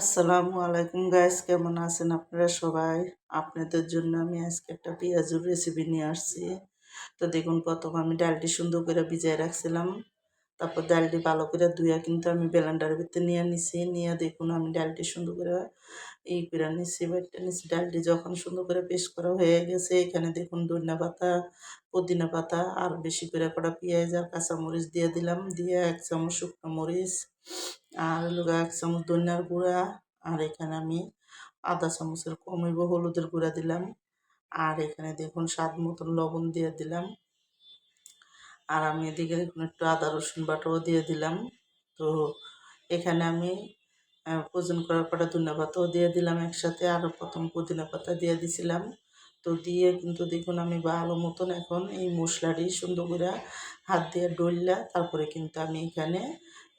আসসালামু আলাইকুম গাইস কেমন আছেন আপনারা সবাই? আপনাদের জন্য আমি আজকে একটা পেঁয়াজুর রেসিপি নিয়ে আসছি। তো দেখুন, প্রথম আমি ডালটি সুন্দর করে ভিজাই রাখছিলাম। তারপর ডালটি ভালো করে ধুয়ে কিন্তু আমি ব্লেন্ডারের ভিতরে নিয়ে নিছি। নিয়ে দেখুন, আমি ডালটি সুন্দর করে এই করে নিছি বেটটা নিছি। ডালটি যখন সুন্দর করে পেস্ট করা হয়ে গেছে, এখানে দেখুন ধনিয়া পাতা, পুদিনা পাতা, আর বেশি করে কটা পেঁয়াজ আর কাঁচামরিচ দিয়ে দিলাম। দিয়ে এক চামচ শুকনো মরিচ আর লোক এক চামচ ধনিয়ার গুঁড়া, আর এখানে আমি আধা চামচের কমইব হলুদের গুঁড়া দিলাম। আর এখানে দেখুন স্বাদ মতন লবণ দিয়ে দিলাম। আর আমি এদিকে দেখুন একটু আদা, রসুন বাটাও দিয়ে দিলাম। তো এখানে আমি ওজন করার পরে ধনিয়া পাতাও দিয়ে দিলাম একসাথে। আর প্রথম পুদিনা পাতা দিয়ে দিছিলাম। তো দিয়ে কিন্তু দেখুন আমি ভালো মতন এখন এই মশলাটি সুন্দর করে হাত দিয়ে ডললা তারপরে কিন্তু আমি এখানে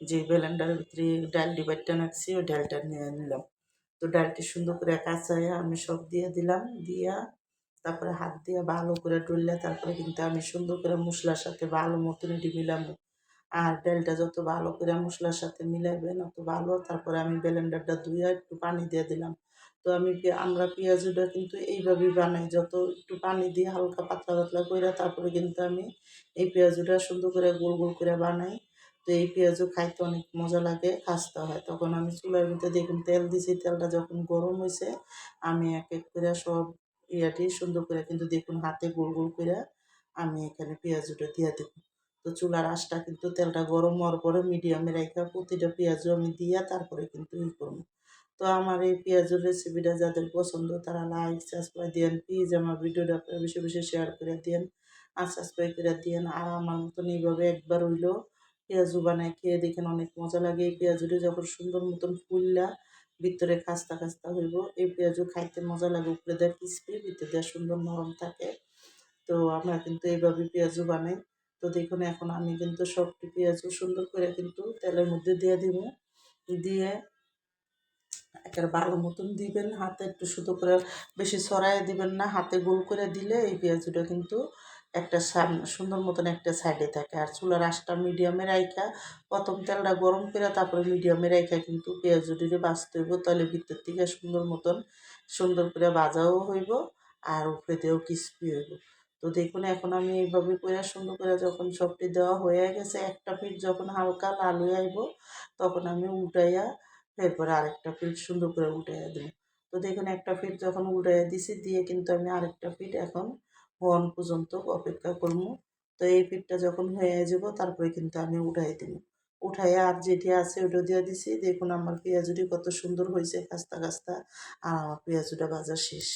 যে ব্লেন্ডারের ভিতরে ডাল ডিবাইটটা রাখছি, ওই ডালটা নিয়ে নিলাম। তো ডালটি সুন্দর করে কাঁচায় আমি সব দিয়ে দিলাম, দিয়া তারপরে হাত দিয়ে ভালো করে ডললে তারপরে কিন্তু আমি সুন্দর করে মশলার সাথে ভালো মতন এটি মিলাম আর ডালটা যত ভালো করে মশলার সাথে মিলাইবেন অত ভালো। তারপরে আমি ব্লেন্ডারটা ধুয়ে একটু পানি দিয়ে দিলাম। তো আমি আমরা পেঁয়াজুটা কিন্তু এইভাবেই বানাই। যত একটু পানি দিয়ে হালকা পাতলা পাতলা করে তারপরে কিন্তু আমি এই পেঁয়াজুটা সুন্দর করে গোল গোল করে বানাই। তো এই পেঁয়াজও খাইতে অনেক মজা লাগে, খাসতে হয়। তখন আমি চুলার ভিতরে দেখুন তেল দিছি, তেলটা যখন গরম হয়েছে আমি এক এক করে সব ইয়াটি সুন্দর করে কিন্তু দেখুন হাতে গোল গোল করে আমি এখানে পেঁয়াজুটা দিয়ে দেবো। তো চুলার আঁশটা কিন্তু তেলটা গরম হওয়ার পরে মিডিয়ামে রেখে প্রতিটা পেঁয়াজও আমি দিয়া তারপরে কিন্তু ই করব। তো আমার এই পেঁয়াজের রেসিপিটা যাদের পছন্দ তারা লাইক সাবস্ক্রাইব দিন প্লিজ আমার ভিডিওটা বেশি বেশি শেয়ার করে দিন, আর সাবস্ক্রাইব করে দিন। আর আমার মতন এইভাবে একবার হইল পেঁয়াজু বানায়, খেয়ে দেখেন অনেক মজা লাগে। এই পেঁয়াজুটি যখন সুন্দর মতন ফুললা, ভিতরে খাস্তা খাস্তা হইব, এই পেঁয়াজু খাইতে মজা লাগে। উপরে দেয় ক্রিসপি ভিতরে দেয় সুন্দর নরম থাকে। তো আমরা কিন্তু এইভাবে পেঁয়াজু বানাই। তো দেখুন, এখন আমি কিন্তু সবটি পেঁয়াজু সুন্দর করে কিন্তু তেলের মধ্যে দিয়ে দিব। দিয়ে একটা ভালো মতন দিবেন, হাতে একটু শুধু করে বেশি ছড়াই দিবেন না। হাতে গোল করে দিলে এই পেঁয়াজুটা কিন্তু একটা সুন্দর মতন একটা সাইডে থাকে। আর চুলার আঁশটা মিডিয়ামে রাইখা, প্রথম তেলটা গরম করে তারপরে মিডিয়ামে রাইখা কিন্তু পেঁয়াজ পেঁয়াজুটিকে বাঁচতে হইব, তাহলে ভিতর থেকে সুন্দর মতন সুন্দর করে বাজাও হইব আর উপরে দিয়েও ক্রিসপি হইব। তো দেখুন, এখন আমি এইভাবে করে সুন্দর করে যখন সবটি দেওয়া হয়ে গেছে, একটা পিঠ যখন হালকা লাল হয়ে আইব, তখন আমি উল্টাইয়া এরপরে আরেকটা ফিট সুন্দর করে উল্টাইয়া দেবো। তো দেখুন, একটা ফিট যখন উল্টাইয়া দিছি, দিয়ে কিন্তু আমি আরেকটা ফিট এখন হন পর্যন্ত অপেক্ষা করব তো এই পিঠটা যখন হয়ে যাব, তারপরে কিন্তু আমি উঠাই দিব। উঠাই আর যেটি আছে ওটা দিয়ে দিছি। দেখুন আমার পেঁয়াজুটি কত সুন্দর হয়েছে, কাস্তা কাস্তা। আর আমার পেঁয়াজুটা ভাজা শেষ।